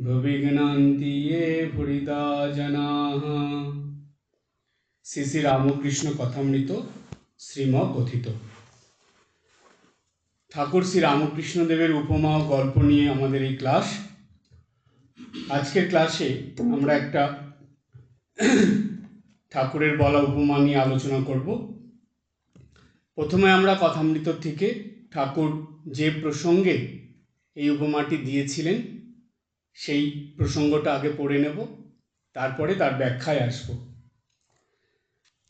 ভুবি গণন্তি ये ভুরিদা জনাঃ শ্রী শ্রী রামকৃষ্ণ কথামৃত শ্রীম কথিত ঠাকুর শ্রী রামকৃষ্ণদেবের উপমা ও গল্প নিয়ে আমাদের এই ক্লাস। আজকের ক্লাসে আমরা একটা ঠাকুরের বলা উপমা নিয়ে আলোচনা করব। প্রথমে আমরা কথামৃত থেকে ঠাকুর যে প্রসঙ্গে এই উপমাটি দিয়েছিলেন সেই প্রসঙ্গটা আগে পড়ে নেব, তারপরে তার ব্যাখ্যায় আসব।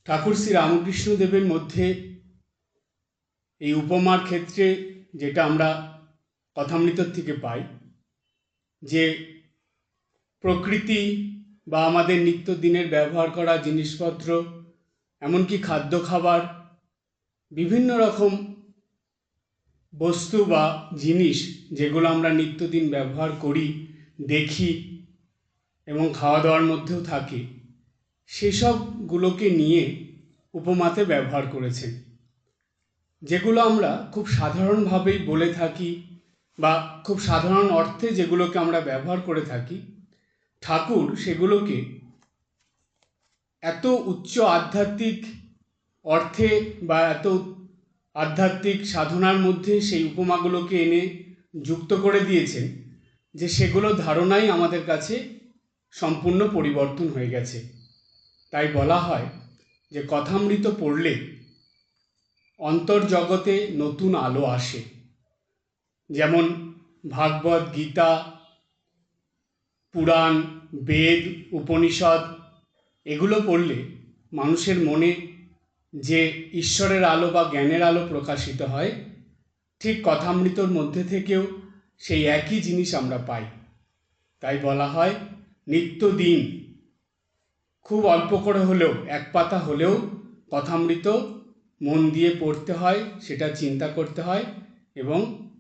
ঠাকুর শ্রী রামকৃষ্ণদেবের মধ্যে এই উপমার ক্ষেত্রে যেটা আমরা কথামৃত থেকে পাই, যে প্রকৃতি বা আমাদের নিত্যদিনের ব্যবহার করা জিনিসপত্র, এমনকি খাদ্য খাবার, বিভিন্ন রকম বস্তু বা জিনিস যেগুলো আমরা নিত্যদিন ব্যবহার করি দেখি এবং খাওয়া দাওয়ার মধ্যেও থাকি, সেসবগুলোকে নিয়ে উপমাতে ব্যবহার করেছেন, যেগুলো আমরা খুব সাধারণভাবেই বলে থাকি বা খুব সাধারণ অর্থে যেগুলোকে আমরা ব্যবহার করে থাকি। ঠাকুর সেগুলোকে এত উচ্চ আধ্যাত্মিক অর্থে বা এত আধ্যাত্মিক সাধনার মধ্যে সেই উপমাগুলোকে এনে যুক্ত করে দিয়েছেন যে সেগুলো ধারণাই আমাদের কাছে সম্পূর্ণ পরিবর্তন হয়ে গেছে। তাই বলা হয় যে কথামৃত পড়লে অন্তর্জগতে নতুন আলো আসে। যেমন ভাগবত, গীতা, পুরাণ, বেদ, উপনিষদ, এগুলো পড়লে মানুষের মনে যে ঈশ্বরের আলো বা জ্ঞানের আলো প্রকাশিত হয়, ঠিক কথামৃতর মধ্যে থেকেও সেই একই জিনিস আমরা পাই। তাই বলা হয়, নিত্যদিন। খুব অল্প করে হলেও, এক পাতা হলেও কথামৃত মন দিয়ে পড়তে হয়, সেটা চিন্তা করতে হয় এবং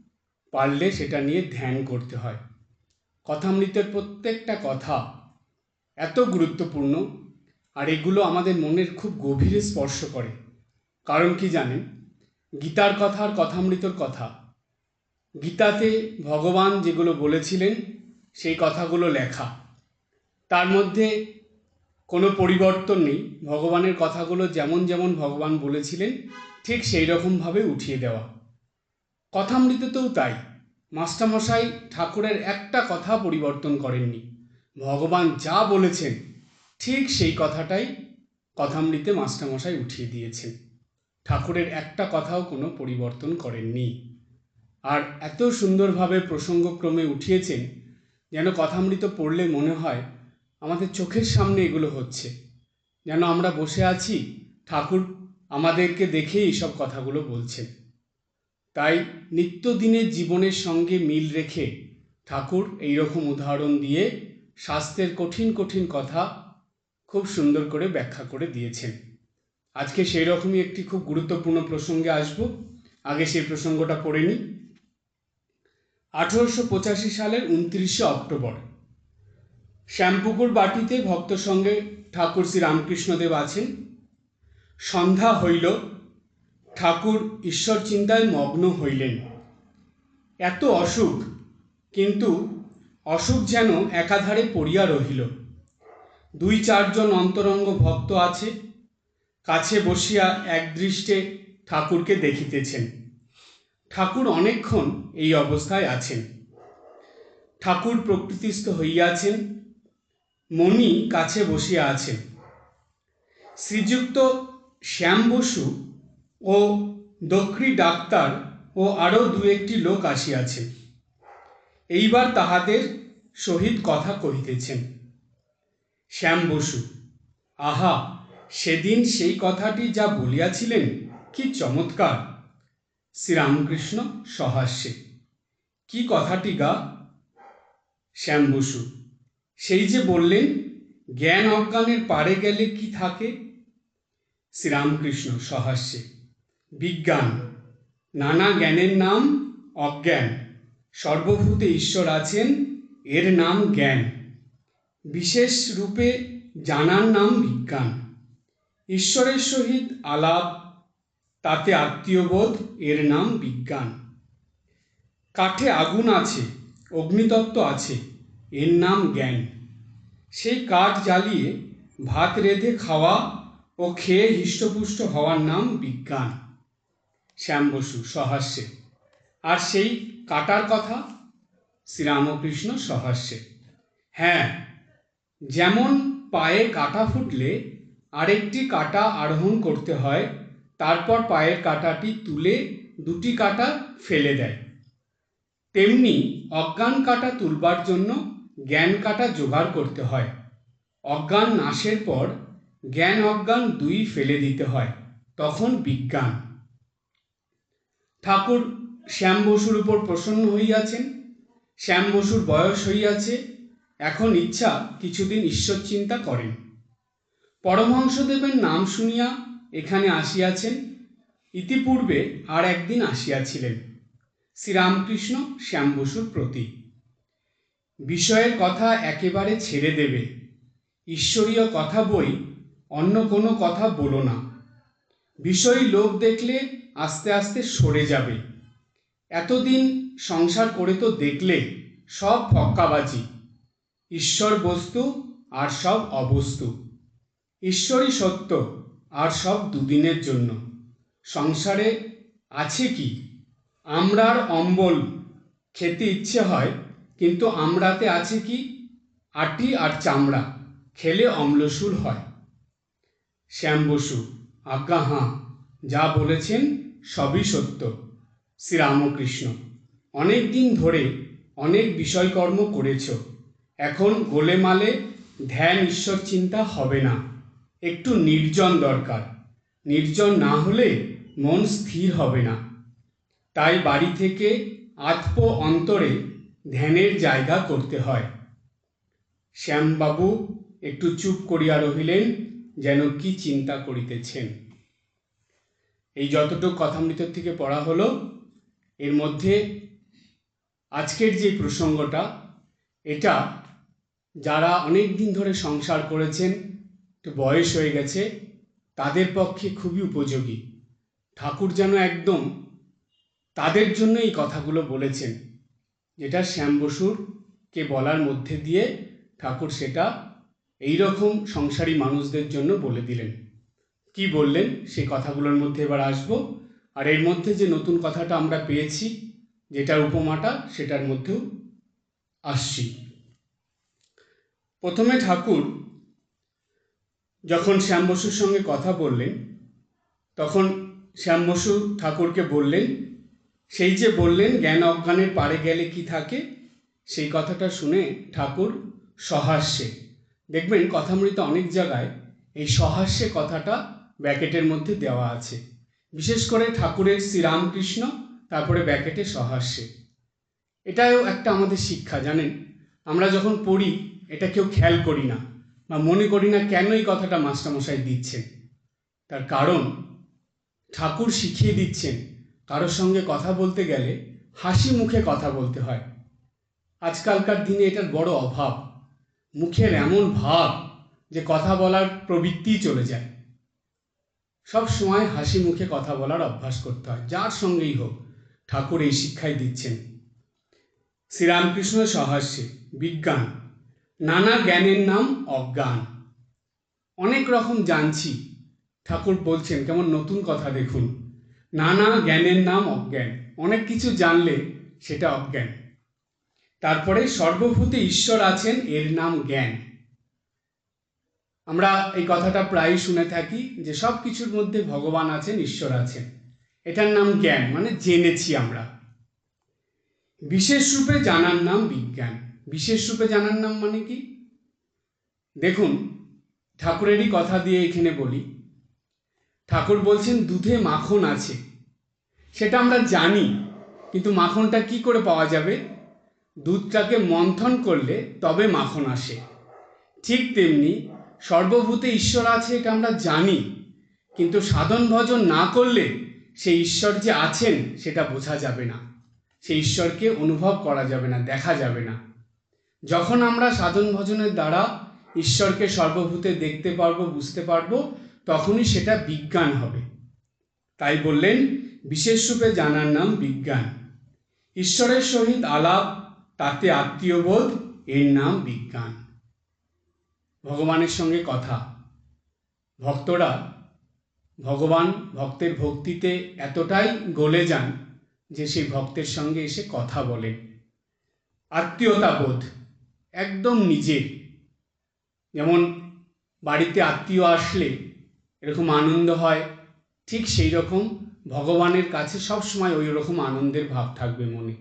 পারলে সেটা নিয়ে ধ্যান করতে হয়। কথামৃতের প্রত্যেকটা কথা এত গুরুত্বপূর্ণ আর এগুলো আমাদের মনের খুব গভীরে স্পর্শ করে। কারণ কি জানেন? গীতার কথা আর কথামৃতর কথা গীতাতে ভগবান যেগুলো বলেছিলেন, সেই কথাগুলো লেখা। তার মধ্যে কোনো পরিবর্তন নেই। ভগবানের কথাগুলো যেমন যেমন ভগবান বলেছিলেন, ঠিক সেই রকমভাবে উঠিয়ে দেওয়া। কথামৃততেও তাই। মাস্টারমশাই ঠাকুরের একটা কথা পরিবর্তন করেননি। ভগবান যা বলেছেন, ঠিক সেই কথাটাই কথামৃতে মাস্টারমশাই উঠিয়ে দিয়েছেন। ঠাকুরের একটা কথাও কোনো পরিবর্তন করেননি। আর এত সুন্দরভাবে প্রসঙ্গক্রমে উঠিয়েছেন যেন কথামৃত পড়লে মনে হয় আমাদের চোখের সামনে এগুলো হচ্ছে। যেন আমরা বসে আছি, ঠাকুর আমাদেরকে দেখেই এইসব কথাগুলো বলছেন। তাই নিত্যদিনের জীবনের সঙ্গে মিল রেখে ঠাকুর এই রকম উদাহরণ দিয়ে স্বাস্থ্যের কঠিন কঠিন কথা খুব সুন্দর করে ব্যাখ্যা করে দিয়েছেন। আজকে সেই রকমই একটি খুব গুরুত্বপূর্ণ প্রসঙ্গে আসব। আগে সেই প্রসঙ্গটা পড়ে নিই। আঠেরোশো পঁচাশি সালের উনত্রিশে অক্টোবর। শ্যামপুকুর বাটিতে ভক্ত সঙ্গে ঠাকুর শ্রী রামকৃষ্ণদেব আছেন। সন্ধ্যা হইল, ঠাকুর ঈশ্বর চিন্তায় মগ্ন হইলেন। এত অসুখ, কিন্তু অসুখ যেন একাধারে পড়িয়া রহিল। দুই চারজন অন্তরঙ্গ ভক্ত আছে, কাছে বসিয়া একদৃষ্টে ঠাকুরকে দেখিতেছেন। ঠাকুর অনেকক্ষণ এই অবস্থায় আছেন। ঠাকুর প্রকৃতিস্থ হইয়াছেন, মণি কাছে বসিয়া আছেন। শ্রীযুক্ত শ্যাম বসু ও দক্ষিণ ডাক্তার ও আরও দু একটি লোক আসিয়াছে এইবার তাহাদের সহিত কথা কহিতেছেন। শ্যাম বসু, আহা, সেদিন সেই কথাটি যা বলিয়াছিলেন কি চমৎকার! শ্রীরামকৃষ্ণ সহাস্যে। কি কথাটি গা? শ্যাম বসু, সেই যে বললেন, জ্ঞান অজ্ঞানের পারে গেলে কি থাকে? শ্রীরামকৃষ্ণ সহাস্যে, বিজ্ঞান, নানা জ্ঞানের নাম অজ্ঞান, সর্বভূতে ঈশ্বর আছেন, এর নাম জ্ঞান, বিশেষ রূপে জানার নাম বিজ্ঞান। ঈশ্বরের সহিত আলাপ তাতে আত্মীয়বোধ, এর নাম বিজ্ঞান। কাঠে আগুন আছে, অগ্নিতত্ত্ব আছে, এর নাম জ্ঞান। সেই কাঠ জ্বালিয়ে ভাত রেঁধে খাওয়া ও খেয়ে হৃষ্টপুষ্ট হওয়ার নাম বিজ্ঞান। শ্যাম বসু, সহাস্যে। আর সেই কাটার কথা? শ্রীরামকৃষ্ণ, সহাস্যে। হ্যাঁ যেমন পায়ে কাটা ফুটলে আরেকটি কাটা আরোহণ করতে হয় তারপর পায়ের কাটাটি তুলে দুটি কাটা ফেলে দেয়। তেমনি অজ্ঞান কাটা তুলবার জন্য জ্ঞান কাটা জোগাড় করতে হয়। অজ্ঞান নাশের পর জ্ঞান অজ্ঞান দুই ফেলে দিতে হয়, তখন বিজ্ঞান। ঠাকুর শ্যাম বসুর উপর প্রসন্ন হইয়াছেন। শ্যাম বসুর বয়স হইয়াছে, এখন ইচ্ছা কিছুদিন ঈশ্বর চিন্তা করেন। পরমহংসদেবের নাম শুনিয়া এখানে আসিয়াছেন। ইতিপূর্বে আর একদিন আসিয়াছিলেন। শ্রীরামকৃষ্ণ শ্যাম বসুর প্রতি। বিষয়ের কথা একেবারে ছেড়ে দেবে। ঈশ্বরীয় কথা বই অন্য কোনো কথা বলো না। বিষয় লোক দেখলে আস্তে আস্তে সরে যাবে। এতদিন সংসার করে তো দেখলে সব ফক্কাবাজি। ঈশ্বর বস্তু আর সব অবস্তু। ঈশ্বরই সত্য। আর সব দুদিনের জন্য। সংসারে আছে কি? আমরার অম্বল। খেতে ইচ্ছে হয়, কিন্তু আমরাতে আছে কি? আটি আর চামড়া। খেলে অম্লসুর হয়। শ্যাম বসু, আজ্ঞা হাঁ, যা বলেছেন সবই সত্য। শ্রীরামকৃষ্ণ, অনেক দিন ধরে অনেক বিষয়কর্ম করেছ। এখন গোলেমালে ধ্যান ঈশ্বর চিন্তা হবে না। একটু নির্জন দরকার। নির্জন না হলে মন স্থির হবে না। তাই বাড়ি থেকে আত্ম অন্তরে ধ্যানের জায়গা করতে হয়। শ্যামবাবু একটু চুপ করিয়া রহিলেন, যেন কি চিন্তা করিতেছেন। এই যতটুকু কথামৃত থেকে পড়া হলো, এর মধ্যে আজকের যে প্রসঙ্গটা, এটা যারা অনেক দিন ধরে সংসার করেছেন একটু বয়স হয়ে গেছে, তাদের পক্ষে খুবই উপযোগী। ঠাকুর যেন একদম তাদের জন্য এই কথাগুলো বলেছেন, যেটা শ্যাম বসুরকে বলার মধ্যে দিয়ে ঠাকুর সেটা এই রকম সংসারী মানুষদের জন্য বলে দিলেন। কি বললেন? সেই কথাগুলোর মধ্যে এবার আসব। আর এর মধ্যে যে নতুন কথাটা আমরা পেয়েছি, যেটার উপমাটা, সেটার মধ্যেও আসছি। প্রথমে ঠাকুর যখন শ্যাম বসুর সঙ্গে কথা বললেন, তখন শ্যাম বসু ঠাকুরকে বললেন, সেই যে বললেন জ্ঞান অজ্ঞানের পারে গেলে কি থাকে, সেই কথাটা শুনে ঠাকুর সহাস্যে দেখবেন কথামৃত অনেক জায়গায় এই সহাস্যে কথাটা ব্যাকেটের মধ্যে দেওয়া আছে। বিশেষ করে ঠাকুরের শ্রীরামকৃষ্ণ, তারপরে ব্যাকেটে সহাস্যে। এটাও একটা আমাদের শিক্ষা, জানেন? আমরা যখন পড়ি, এটা কেউ খেয়াল করি না। বা মনে করি না কেন এই কথাটা মাস্টারমশাই দিচ্ছেন? তার কারণ, ঠাকুর শিখিয়ে দিচ্ছেন, কারোর সঙ্গে কথা বলতে গেলে হাসি মুখে কথা বলতে হয়। আজকালকার দিনে এটার বড় অভাব। মুখের এমন ভাব যে কথা বলার প্রবৃত্তিই চলে যায়। সব সময় হাসি মুখে কথা বলার অভ্যাস করতে হয়, যার সঙ্গেই হোক ঠাকুর এই শিক্ষাই দিচ্ছেন। শ্রীরামকৃষ্ণ সহাস্যে বিজ্ঞান। নানা জ্ঞানের নাম অজ্ঞান। অনেক রকম জানছি। ঠাকুর বলছেন, কেমন নতুন কথা দেখুন। নানা জ্ঞানের নাম অজ্ঞান। অনেক কিছু জানলে সেটা অজ্ঞান। তারপরে সর্বভূতে ঈশ্বর আছেন, এর নাম জ্ঞান। আমরা এই কথাটা প্রায়ই শুনে থাকি যে সব কিছুর মধ্যে ভগবান আছেন, ঈশ্বর আছেন। এটার নাম জ্ঞান মানে জেনেছি আমরা। বিশেষ রূপে জানার নাম বিজ্ঞান। বিশেষ রূপে জানার নাম মানে কি? দেখুন, ঠাকুরেরই কথা দিয়ে এখানে বলি। ঠাকুর বলছেন, দুধে মাখন আছে। সেটা আমরা জানি, কিন্তু মাখনটা কি করে পাওয়া যাবে? দুধটাকে মন্থন করলে তবে মাখন আসে। ঠিক তেমনি সর্বভূতে ঈশ্বর আছে এটা আমরা জানি, কিন্তু সাধন ভজন না করলে সেই ঈশ্বর যে আছেন সেটা বোঝা যাবে না। সেই ঈশ্বরকে অনুভব করা যাবে না, দেখা যাবে না। যখন আমরা সাধন ভজনের দ্বারা ঈশ্বরকে সর্বভূতে দেখতে পারব, বুঝতে পারব, তখনই সেটা বিজ্ঞান হবে। তাই বললেন, বিশেষ রূপে জানার নাম বিজ্ঞান। ঈশ্বরের সহিত আলাপ, তাতে আত্মীয়বোধ, এর নাম বিজ্ঞান। ভগবানের সঙ্গে কথা। ভক্তরা, ভগবান ভক্তের ভক্তিতে এতটাই গলে যান যে সেই ভক্তের সঙ্গে এসে কথা বলেন। আত্মীয়তা বোধ একদম নিজের যেমন বাড়িতে আত্মীয় আসলে এরকম আনন্দ হয়, ঠিক সেই রকম ভগবানের কাছে সবসময় ওই রকম আনন্দের ভাব থাকবে মনে।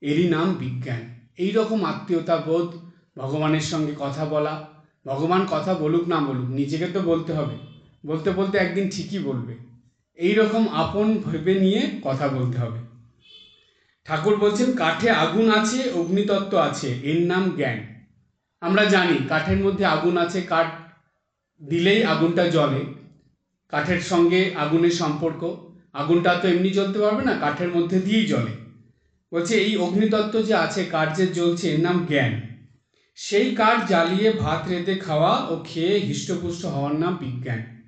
এরই নাম বিজ্ঞান। এই রকম আত্মীয়তা বোধ, ভগবানের সঙ্গে কথা বলা, ভগবান কথা বলুক না বলুক, নিজেকে তো বলতে হবে। বলতে বলতে একদিন ঠিকই বলবে। এই রকম আপন ভেবে নিয়ে কথা বলতে হবে। ঠাকুর বলছেন, কাঠে আগুন আছে, অগ্নিতত্ত্ব আছে। এর নাম জ্ঞান। আমরা জানি কাঠের মধ্যে আগুন আছে, কাঠ দিলেই আগুনটা জ্বলে। কাঠের সঙ্গে আগুনের সম্পর্ক। আগুনটা তো এমনি জ্বলতে পারবে না, কাঠের মধ্যে দিয়েই জ্বলে। বলছে, এই অগ্নিতত্ত্ব যে আছে, কাঠ যে জ্বলছে, এর নাম জ্ঞান। সেই কাঠ জ্বালিয়ে ভাত, রেঁধে খাওয়া ও খেয়ে হৃষ্টপুষ্ট হওয়ার নাম বিজ্ঞান।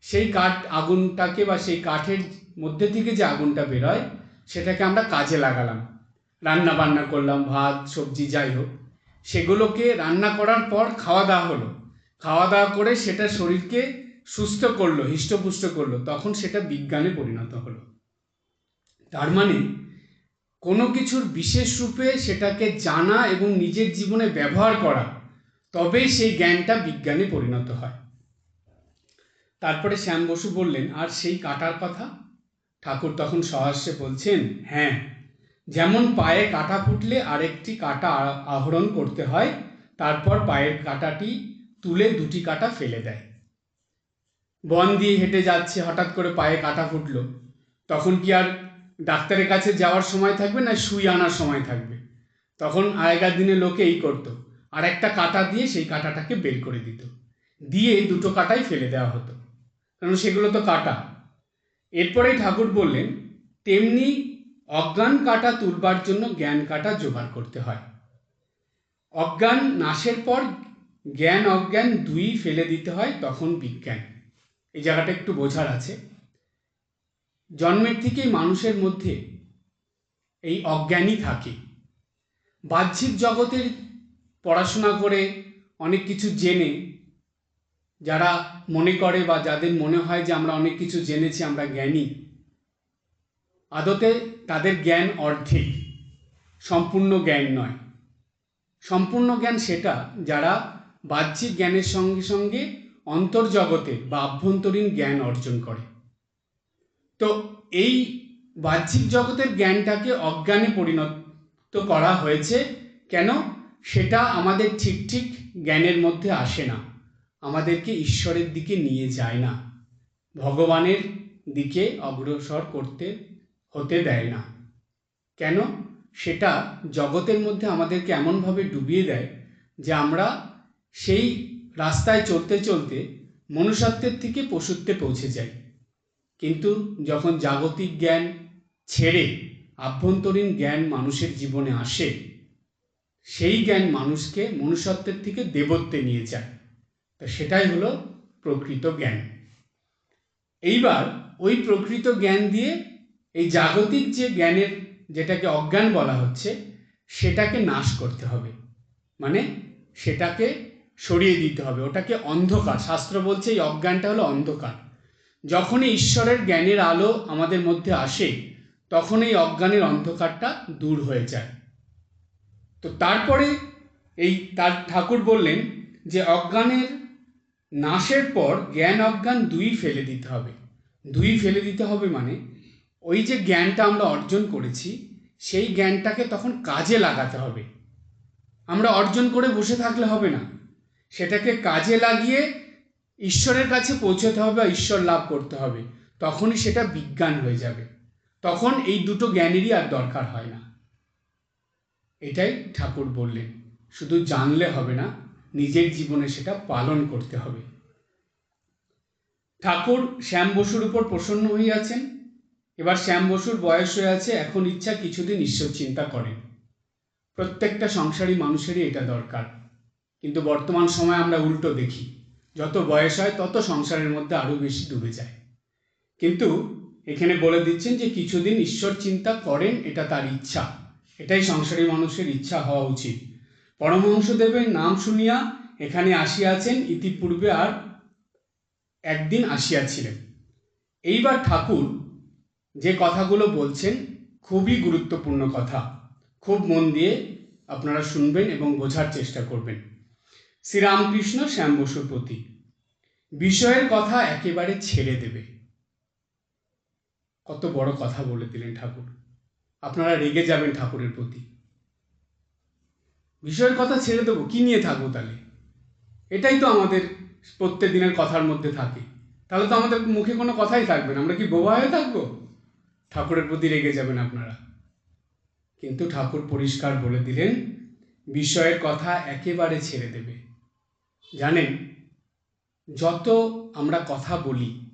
সেই কাঠ আগুনটাকে বা সেই কাঠের মধ্যে থেকে যে আগুনটা বেরোয় সেটাকে আমরা কাজে লাগালাম। রান্না বান্না করলাম, ভাত, সবজি, যাই হোক। সেগুলোকে রান্না করার পর খাওয়া দাওয়া হলো। খাওয়া দাওয়া করে সেটা শরীরকে সুস্থ করল, হৃষ্টপুষ্ট করল। তখন সেটা বিজ্ঞানে পরিণত হলো। তার মানে কোনো কিছুর বিশেষ রূপে সেটাকে জানা এবং নিজের জীবনে ব্যবহার করা, তবেই সেই জ্ঞানটা বিজ্ঞানে পরিণত হয়। তারপরে শ্যাম বসু বললেন, আর সেই কাটার কথা? ঠাকুর তখন সহাস্যে বলছেন হ্যাঁ যেমন পায়ে কাটা ফুটলে আরেকটি কাটা আহরণ করতে হয়, তারপর পায়ের কাটাটি তুলে দুটি কাটা ফেলে দেয়। বন দিয়ে হেঁটে যাচ্ছে, হঠাৎ করে পায়ে কাটা ফুটলো। তখন কি আর ডাক্তারের কাছে যাওয়ার সময় থাকবে না সুই আনার সময় থাকবে? তখন আগেকার দিনে লোকে এই করতো আর একটা কাটা দিয়ে সেই কাটাটাকে বের করে দিত। দিয়ে দুটো কাটাই ফেলে দেওয়া হতো। কারণ সেগুলো তো কাটা। এরপরেই ঠাকুর বললেন, তেমনি অজ্ঞান কাটা তুলবার জন্য জ্ঞান কাটা জোগাড় করতে হয়। অজ্ঞান নাশের পর জ্ঞান অজ্ঞান দুই ফেলে দিতে হয়, তখন বিজ্ঞান। এই জায়গাটা একটু বোঝার আছে। জন্মের থেকেই মানুষের মধ্যে এই অজ্ঞানই থাকে। বাহ্যিক জগতের পড়াশোনা করে অনেক কিছু জেনে যারা মনে করে বা যাদের মনে হয় যে আমরা অনেক কিছু জেনেছি, আমরা জ্ঞানী, আদতে তাদের জ্ঞান অর্ধেক, সম্পূর্ণ জ্ঞান নয়। সম্পূর্ণ জ্ঞান সেটা যারা বাহ্যিক জ্ঞানের সঙ্গে সঙ্গে অন্তর্জগতের বা আভ্যন্তরীণ জ্ঞান অর্জন করে। তো এই বাহ্যিক জগতের জ্ঞানটাকে অজ্ঞানে পরিণত করা হয়েছে কেন? সেটা আমাদের ঠিক ঠিক জ্ঞানের মধ্যে আসে না। আমাদেরকে ঈশ্বরের দিকে নিয়ে যায় না। ভগবানের দিকে অগ্রসর করতে, হতে দেয় না। কেন? সেটা জগতের মধ্যে আমাদেরকে এমনভাবে ডুবিয়ে দেয় যে আমরা সেই রাস্তায় চলতে চলতে মনুষ্যত্বের থেকে পশুত্বে পৌঁছে যাই। কিন্তু যখন জাগতিক জ্ঞান ছেড়ে আভ্যন্তরীণ জ্ঞান মানুষের জীবনে আসে, সেই জ্ঞান মানুষকে মনুষ্যত্বের থেকে দেবত্বে নিয়ে যায়। তো সেটাই হলো প্রকৃত জ্ঞান। এইবার ওই প্রকৃত জ্ঞান দিয়ে এই জাগতিক যে জ্ঞানের যেটাকে অজ্ঞান বলা হচ্ছে, সেটাকে নাশ করতে হবে। মানে সেটাকে সরিয়ে দিতে হবে। ওটাকে অন্ধকার। শাস্ত্র বলছে এই অজ্ঞানটা হলো অন্ধকার। যখনই ঈশ্বরের জ্ঞানের আলো আমাদের মধ্যে আসে তখন এই অজ্ঞানের অন্ধকারটা দূর হয়ে যায়। তো তারপরে এই তার ঠাকুর বললেন যে অজ্ঞানের নাশের পর জ্ঞান অজ্ঞান দুই ফেলে দিতে হবে। দুই ফেলে দিতে হবে মানে ওই যে জ্ঞানটা আমরা অর্জন করেছি, সেই জ্ঞানটাকে তখন কাজে লাগাতে হবে। আমরা অর্জন করে বসে থাকলে হবে না। সেটাকে কাজে লাগিয়ে ঈশ্বরের কাছে পৌঁছতে হবে বা ঈশ্বর লাভ করতে হবে। তখনই সেটা বিজ্ঞান হয়ে যাবে। তখন এই দুটো জ্ঞানেরই আর দরকার হয় না। এটাই ঠাকুর বললেন। শুধু জানলে হবে না নিজের জীবনে সেটা পালন করতে হবে। ঠাকুর শ্যাম বসুর উপর প্রসন্ন হইয়াছেন। এবার শ্যাম বসুর বয়স হয়ে আছে, এখন ইচ্ছা কিছুদিন ঈশ্বর চিন্তা করেন। প্রত্যেকটা সংসারী মানুষেরই এটা দরকার। কিন্তু বর্তমান সময় আমরা উল্টো দেখি, যত বয়স হয় তত সংসারের মধ্যে আরও বেশি ডুবে যায়। কিন্তু এখানে বলে দিচ্ছেন যে কিছুদিন ঈশ্বর চিন্তা করেন, এটা তার ইচ্ছা। এটাই সংসারী মানুষের ইচ্ছা হওয়া উচিত। পরমহংসদেবের নাম শুনিয়া এখানে আসিয়াছেন, ইতিপূর্বে আর একদিন আসিয়াছিলেন। এইবার ঠাকুর যে কথাগুলো বলছেন, খুবই গুরুত্বপূর্ণ কথা। খুব মন দিয়ে আপনারা শুনবেন এবং বোঝার চেষ্টা করবেন। শ্রীরামকৃষ্ণ শ্যাম বসুর প্রতি বিষয়ের কথা একেবারে ছেড়ে দেবে। কত বড় কথা বলে দিলেন ঠাকুর। আপনারা রেগে যাবেন ঠাকুরের প্রতি। বিষয়ের কথা ছেড়ে দেবো, কি নিয়ে থাকব তাহলে? এটাই তো আমাদের প্রত্যেক দিনের কথার মধ্যে থাকে। তাহলে তো আমাদের মুখে কোনো কথাই থাকবে না। আমরা কি বোবা হয়ে থাকব? ঠাকুরের প্রতি রেগে যাবেন আপনারা। কিন্তু ঠাকুর পরিষ্কার বলে দিলেন, বিষয়ের কথা একেবারে ছেড়ে দেবে। জানেন, যত আমরা কথা বলি,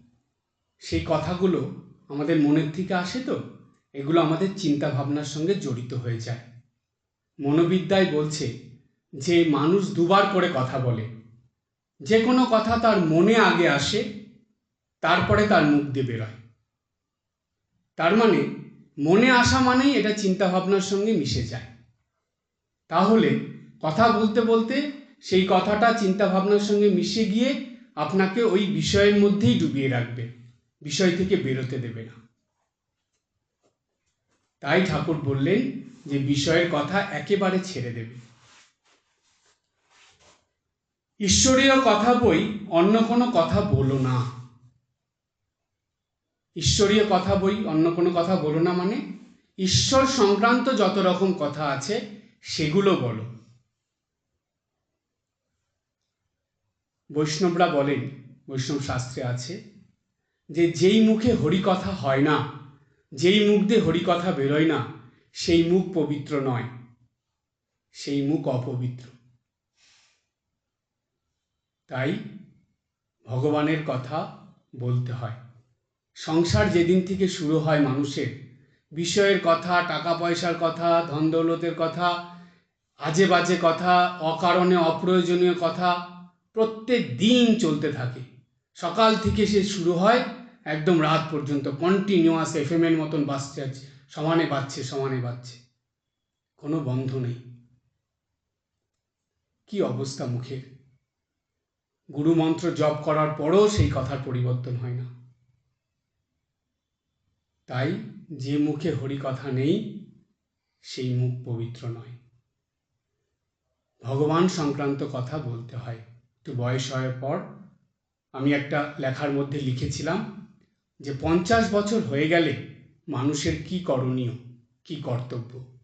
সেই কথাগুলো আমাদের মনের থেকে আসে তো? এগুলো আমাদের চিন্তা ভাবনার সঙ্গে জড়িত হয়ে যায়। মনোবিদ্যায় বলছে যে মানুষ দুবার করে কথা বলে। যে কোনো কথা তার মনে আগে আসে, তারপরে তার মুখ দিয়ে বেরোয়। তার মানে মনে আসা মানেই এটা চিন্তা ভাবনার সঙ্গে মিশে যায়। তাহলে কথা বলতে বলতে সেই কথাটা চিন্তা ভাবনার সঙ্গে মিশে গিয়ে আপনাকে ওই বিষয়ের মধ্যেই ডুবিয়ে রাখবে, বিষয় থেকে বেরোতে দেবে না। তাই ঠাকুর বললেন যে বিষয়ের কথা একেবারে ছেড়ে দেবে। ঈশ্বরীয় কথা বই অন্য কোনো কথা বলো না। ঈশ্বরীয় কথা বই অন্য কোনো কথা বলো না মানে ঈশ্বর সংক্রান্ত যত রকম কথা আছে সেগুলো বলো। বৈষ্ণবরা বলেন, বৈষ্ণব শাস্ত্রে আছে, যে যেই মুখে হরি কথা হয় না, যেই মুখ দিয়ে হরি কথা বেরোয় না সেই মুখ পবিত্র নয়, সেই মুখ অপবিত্র। তাই ভগবানের কথা বলতে হয়। সংসার যেদিন থেকে শুরু হয় মানুষের, বিষয়ের কথা টাকা পয়সার কথা ধন দৌলতের কথা আজে বাজে কথা, অকারণে অপ্রয়োজনীয় কথা, প্রত্যেক দিন চলতে থাকে। সকাল থেকে সে শুরু হয়, একদম রাত পর্যন্ত কন্টিনিউয়াস এফ এম এর মতন বাজছে আছে সমানে বাজছে সমানে বাজছে কোনো বন্ধ নেই। কি অবস্থা মুখের? গুরুমন্ত্র জপ করার পরও সেই কথার পরিবর্তন হয় না। তাই যে মুখে হরি কথা নেই, সেই মুখ পবিত্র নয়। ভগবান সংক্রান্ত কথা বলতে হয়। একটু বয়স হওয়ার পর আমি একটা লেখার মধ্যে লিখেছিলাম যে পঞ্চাশ বছর হয়ে গেলে মানুষের কি করণীয়, কি কর্তব্য?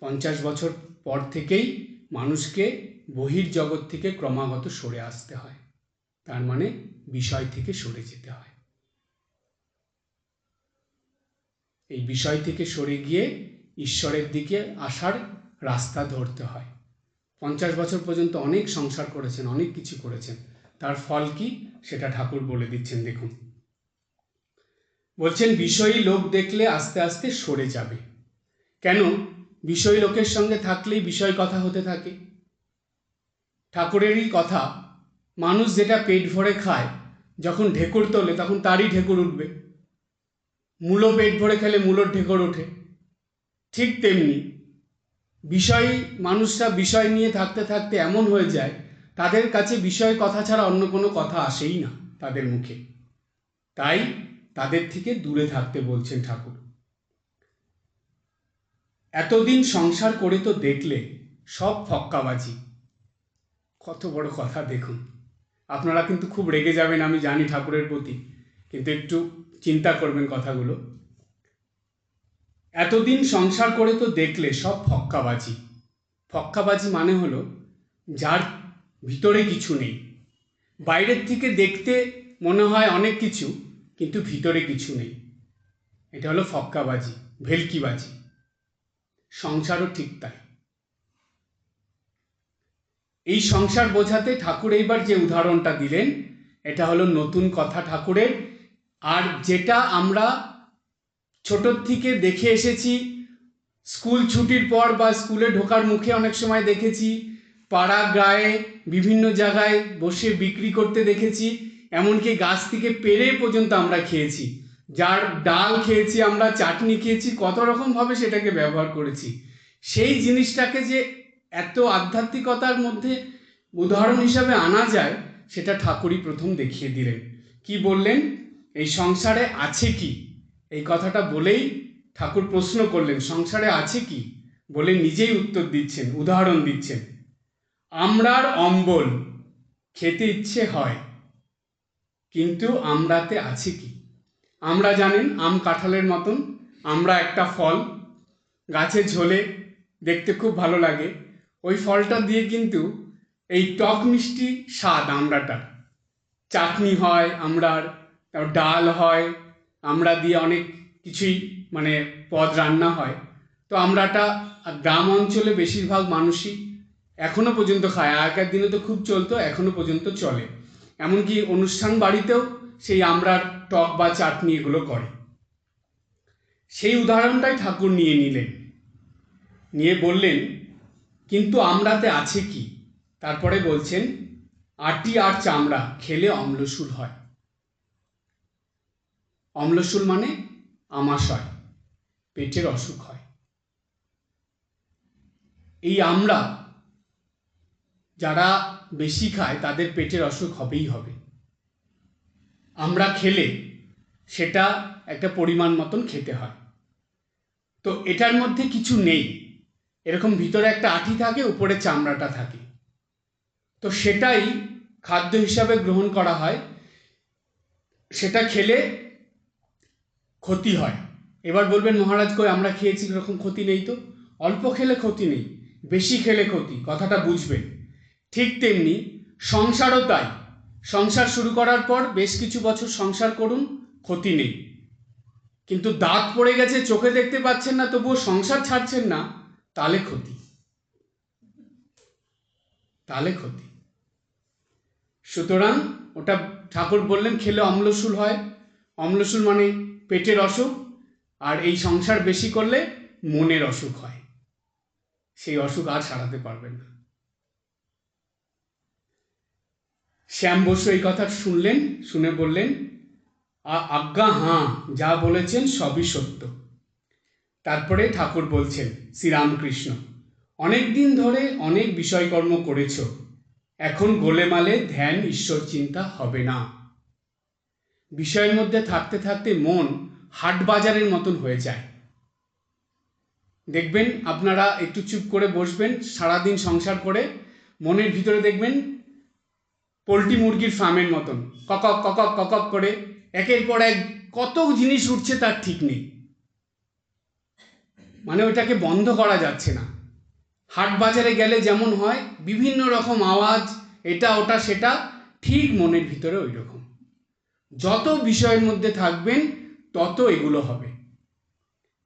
পঞ্চাশ বছর পর থেকেই মানুষকে বহির্জগৎ থেকে ক্রমাগত সরে আসতে হয়। তার মানে বিষয় থেকে সরে যেতে হয়। এই বিষয় থেকে সরে গিয়ে ঈশ্বরের দিকে আসার রাস্তা ধরতে হয়। পঞ্চাশ বছর পর্যন্ত অনেক সংসার করেছেন, অনেক কিছু করেছেন। তার ফল কি? সেটা ঠাকুর বলে দিচ্ছেন, দেখুন। বলছেন, বিষয়ী লোক দেখলে আস্তে আস্তে সরে যাবে। কেন? বিষয় লোকের সঙ্গে থাকলেই বিষয় কথা হতে থাকে। ঠাকুরেরই কথা, মানুষ যেটা পেট ভরে খায়, যখন ঢেকুর তোলে, তখন তারই ঢেকুর উঠবে। মূলো পেট ভরে খেলে মূলোর ঢেকুর ওঠে। ঠিক তেমনি, বিষয় মানুষরা বিষয় নিয়ে থাকতে থাকতে এমন হয়ে যায়, তাদের কাছে বিষয় কথা ছাড়া অন্য কোনো কথা আসেই না তাদের মুখে। তাই তাদের থেকে দূরে থাকতে বলছেন ঠাকুর। এতদিন সংসার করে তো দেখলে সব ফক্কাবাজি। কত বড় কথা দেখুন। আপনারা কিন্তু খুব রেগে যাবেন, আমি জানি ঠাকুরের প্রতি, কিন্তু একটু চিন্তা করবেন কথাগুলো। এতদিন সংসার করে তো দেখলে সব ফক্কাবাজি। ফক্কাবাজি মানে হলো যার ভিতরে কিছু নেই। বাইরের থেকে দেখতে মনে হয় অনেক কিছু কিন্তু ভিতরে কিছু নেই। এটা হলো ফক্কাবাজি ভেলকিবাজি। সংসারও ঠিক তাই। এই সংসার বোঝাতে ঠাকুর এইবার যে উদাহরণটা দিলেন, এটা হলো নতুন কথা ঠাকুরের। আর যেটা আমরা ছোটোর থেকে দেখে এসেছি, স্কুল ছুটির পর বা স্কুলে ঢোকার মুখে অনেক সময় দেখেছি পাড়া গায়ে বিভিন্ন জায়গায় বসে বিক্রি করতে দেখেছি এমনকি গাছ থেকে পেরে পর্যন্ত আমরা খেয়েছি। যার ডাল খেয়েছি, আমরা চাটনি খেয়েছি, কত রকমভাবে সেটাকে ব্যবহার করেছি। সেই জিনিসটাকে যে এত আধ্যাত্মিকতার মধ্যে উদাহরণ হিসাবে আনা যায়, সেটা ঠাকুরই প্রথম দেখিয়ে দিলেন। কি বললেন? এই সংসারে আছে কি? এই কথাটা বলেই ঠাকুর প্রশ্ন করলেন, সংসারে আছে কি? বলে নিজেই উত্তর দিচ্ছেন, উদাহরণ দিচ্ছেন। আমরার অম্বল খেতে ইচ্ছে হয় কিন্তু আমরাতে আছে কি? আমরা জানেন আম কাঁঠালের মতন, আমরা একটা ফল, গাছে ঝোলে দেখতে খুব ভালো লাগে। ওই ফলটা দিয়ে কিন্তু এই টক মিষ্টি স্বাদ আমড়াটা চাটনি হয় আমরার ডাল হয়, আমরা দিয়ে অনেক কিছুই মানে পদ রান্না হয়। তো আমরাটা গ্রাম অঞ্চলে বেশিরভাগ মানুষই এখনও পর্যন্ত খায়। আগেকার দিনে তো খুব চলতো, এখনও পর্যন্ত চলে। এমনকি অনুষ্ঠান বাড়িতেও সেই আমরার টক বা চাটনি এগুলো করে। সেই উদাহরণটাই ঠাকুর নিয়ে নিলেন। নিয়ে বললেন, কিন্তু আমরাতে আছে কি? তারপরে বলছেন, আটি আর চামড়া খেলে অম্লশূল হয়। অম্লশূল মানে আমাশয়, পেটের অসুখ হয়। এই আমরা যারা বেশি খায়, তাদের পেটের অসুখ হবেই হবে। আমরা খেলে সেটা একটা পরিমাণ মতন খেতে হয়। তো এটার মধ্যে কিছু নেই। এরকম ভিতরে একটা আঠি থাকে, উপরে চামড়াটা থাকে। তো সেটাই খাদ্য হিসাবে গ্রহণ করা হয়। সেটা খেলে ক্ষতি হয়। এবার বলবেন, মহারাজ কই, আমরা খেয়েছি, এরকম ক্ষতি নেই তো? অল্প খেলে ক্ষতি নেই, বেশি খেলে ক্ষতি, কথাটা বুঝবেন। ঠিক তেমনি সংসারও তাই। সংসার শুরু করার পর বেশ কিছু বছর সংসার করুন, ক্ষতি নেই। কিন্তু দাঁত পড়ে গেছে, চোখে দেখতে পাচ্ছেন না, তবুও সংসার ছাড়ছেন না তাহলে ক্ষতি। তাহলে ক্ষতি। সুতরাং ওটা ঠাকুর বললেন, খেলে অম্লশূল হয়। অম্লশূল মানে পেটের অসুখ, আর এই সংসার বেশি করলে মনের অসুখ হয়। সেই অসুখ আর সারাতে পারবেন না। শ্যাম বসু এই কথা শুনলেন, শুনে বললেন, "আ- আজ্ঞা, হাঁ, যা বলেছেন সবই সত্য। তারপরে ঠাকুর বলছেন, শ্রীরামকৃষ্ণ, অনেক দিন ধরে অনেক বিষয়কর্ম করেছ, এখন গোলেমালে ধ্যান, ঈশ্বর চিন্তা হবে না। বিষয়ের মধ্যে থাকতে থাকতে মন হাট বাজারের মতন হয়ে যায়। দেখবেন, আপনারা একটু চুপ করে বসবেন, সারাদিন সংসার করে মনের ভিতরে দেখবেন পোলট্রি মুরগির ফার্মের মতন। ককক ককক ককক করে একের পর এক কত জিনিস উঠছে তার ঠিক নেই। মানে ওটাকে বন্ধ করা যাচ্ছে না। হাট বাজারে গেলে যেমন হয়, বিভিন্ন রকম আওয়াজ, এটা, ওটা, সেটা ঠিক মনের ভিতরে ওই রকম যত বিষয়ের মধ্যে থাকবেন, তত এগুলো হবে।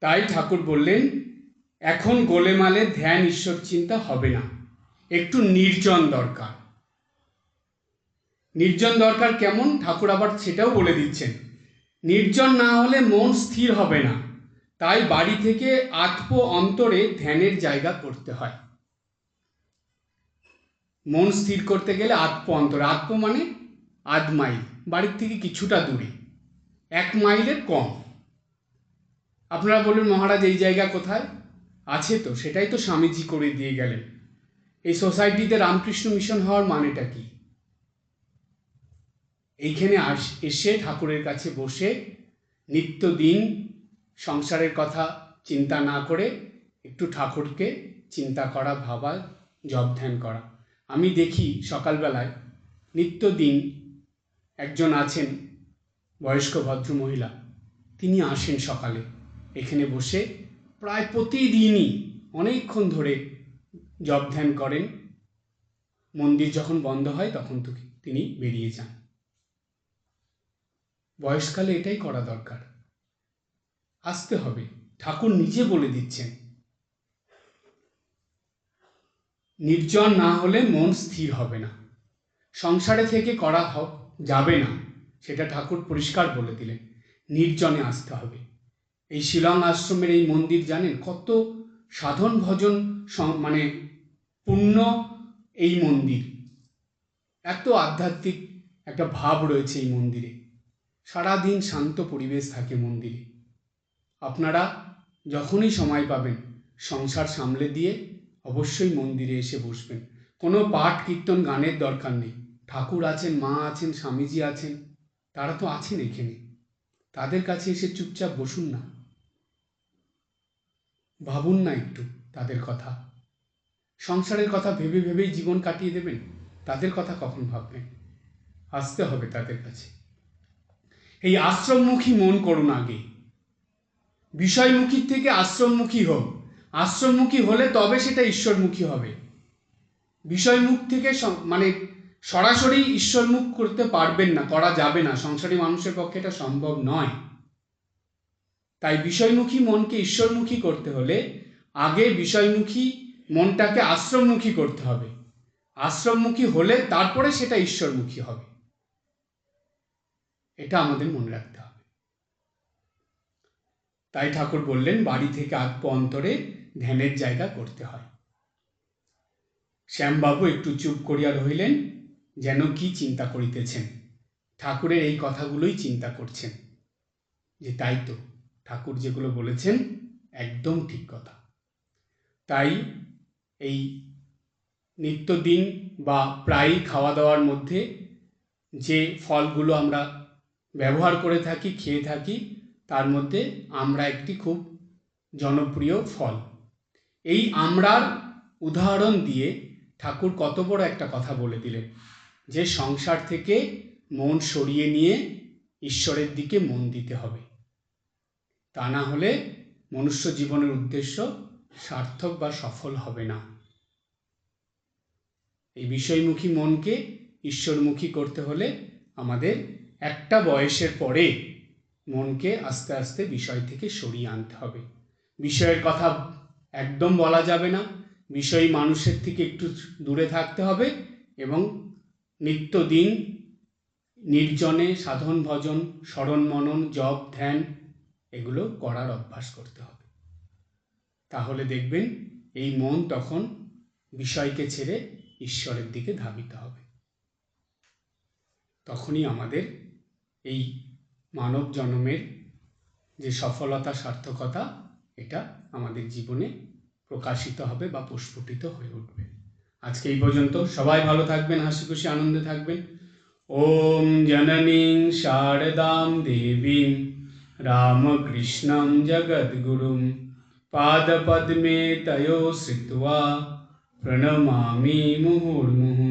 তাই ঠাকুর বললেন, এখন গোলেমালে ধ্যান, ঈশ্বর চিন্তা হবে না। একটু নির্জন দরকার। নির্জন দরকার কেমন? ঠাকুর আবার সেটাও বলে দিচ্ছেন। নির্জন না হলে মন স্থির হবে না। তাই বাড়ি থেকে আত্ম অন্তরে ধ্যানের জায়গা করতে হয়। মন স্থির করতে গেলে আত্ম অন্তরে। আত্ম মানে আধ মাইল। বাড়ির থেকে কিছুটা দূরে। এক মাইলের কম। আপনারা বলুন, মহারাজ, এই জায়গা কোথায়? আছে তো। সেটাই তো স্বামীজি করে দিয়ে গেলেন। এই সোসাইটিতে রামকৃষ্ণ মিশন হওয়ার মানেটা কি? এইখানে আস, এসে ঠাকুরের কাছে বসে নিত্যদিন সংসারের কথা চিন্তা না করে একটু ঠাকুরকে চিন্তা করা, ভাবা, জপ ধ্যান করা। আমি দেখি সকালবেলায় নিত্যদিন একজন আছেন বয়স্ক ভদ্র মহিলা তিনি আসেন সকালে। এখানে বসে প্রায় প্রতিদিনই অনেকক্ষণ ধরে জপ ধ্যান করেন। মন্দির যখন বন্ধ হয় তখন তিনি বেরিয়ে যান। বয়সকালে এটাই করা দরকার। আসতে হবে। ঠাকুর নিজে বলে দিচ্ছেন। নির্জন না হলে মন স্থির হবে না। সংসারে থেকে করা যাবে না, সেটা ঠাকুর পরিষ্কার বলে দিলেন। নির্জনে আসতে হবে। এই শিলং আশ্রমের এই মন্দির জানেন কত সাধন ভজন মানে পূর্ণ এই মন্দির। এত আধ্যাত্মিক একটা ভাব রয়েছে এই মন্দিরে। সারাদিন শান্ত পরিবেশ থাকে মন্দিরে। আপনারা যখনই সময় পাবেন, সংসার সামলে দিয়ে অবশ্যই মন্দিরে এসে বসবেন। কোনো পাঠ, কীর্তন, গানের দরকার নেই। ঠাকুর আছেন, মা আছেন, স্বামীজি আছেন, তারা তো আছেন এখানে। তাদের কাছে এসে চুপচাপ বসুন না। ভাবুন না একটু তাদের কথা। সংসারের কথা ভেবে ভেবেই জীবন কাটিয়ে দেবেন? তাদের কথা কখন ভাববেন? আসতে হবে তাদের কাছে। এই আশ্রমমুখী মন করুন আগে। বিষয়মুখীর থেকে আশ্রমমুখী হোক আশ্রমমুখী হলে তবে সেটা ঈশ্বরমুখী হবে। বিষয়মুখ থেকে মানে সরাসরি ঈশ্বরমুখ করতে পারবেন না, করা যাবে না। সংসারী মানুষের পক্ষে এটা সম্ভব নয়। তাই বিষয়মুখী মনকে ঈশ্বরমুখী করতে হলে আগে বিষয়মুখী মনটাকে আশ্রমমুখী করতে হবে। আশ্রমমুখী হলে তারপরে সেটা ঈশ্বরমুখী হবে। এটা আমাদের মনে রাখতে হবে। তাই ঠাকুর বললেন, বাড়ি থেকে আত্ম অন্তরে ধ্যানের জায়গা করতে হয়। শ্যামবাবু একটু চুপ করিয়া রহিলেন, যেন কি চিন্তা করিতেছেন? ঠাকুরের এই কথাগুলোই চিন্তা করছেন। যে তাই তো, ঠাকুর যেগুলো বলেছেন একদম ঠিক কথা। তাই এই নিত্যদিন বা প্রায়ই খাওয়া দাওয়ার মধ্যে যে ফলগুলো আমরা ব্যবহার করে থাকি, খেয়ে থাকি, তার মধ্যে আমরা একটি খুব জনপ্রিয় ফল। এই আমরার উদাহরণ দিয়ে ঠাকুর কত বড় একটা কথা বলে দিলেন, যে সংসার থেকে মন সরিয়ে নিয়ে ঈশ্বরের দিকে মন দিতে হবে। তা না হলে মনুষ্য জীবনের উদ্দেশ্য সার্থক বা সফল হবে না। এই বিষয়মুখী মনকে ঈশ্বরমুখী করতে হলে আমাদের একটা বয়সের পরে মনকে আস্তে আস্তে বিষয় থেকে সরিয়ে আনতে হবে। বিষয়ের কথা একদম বলা যাবে না। বিষয় মানুষের থেকে একটু দূরে থাকতে হবে এবং নিত্যদিন নির্জনে সাধন, ভজন, স্মরণ, মনন, জপ, ধ্যান এগুলো করার অভ্যাস করতে হবে। তাহলে দেখবেন এই মন তখন বিষয়কে ছেড়ে ঈশ্বরের দিকে ধাবিত হবে। তখনই আমাদের এই মানব জন্মের যে সফলতা, সার্থকতা, এটা আমাদের জীবনে প্রকাশিত হবে বা প্রস্ফুটিত হয়ে উঠবে। আজকে এই পর্যন্ত। সবাই ভালো থাকবেন, হাসি খুশি, আনন্দে থাকবেন। ওম জননীং শারদাম দেবীম রামকৃষ্ণম জগদ্গুরুম পাদপদ্মে তয়ো শ্রিত্বা প্রণমামি মুহুর্মুহুঃ।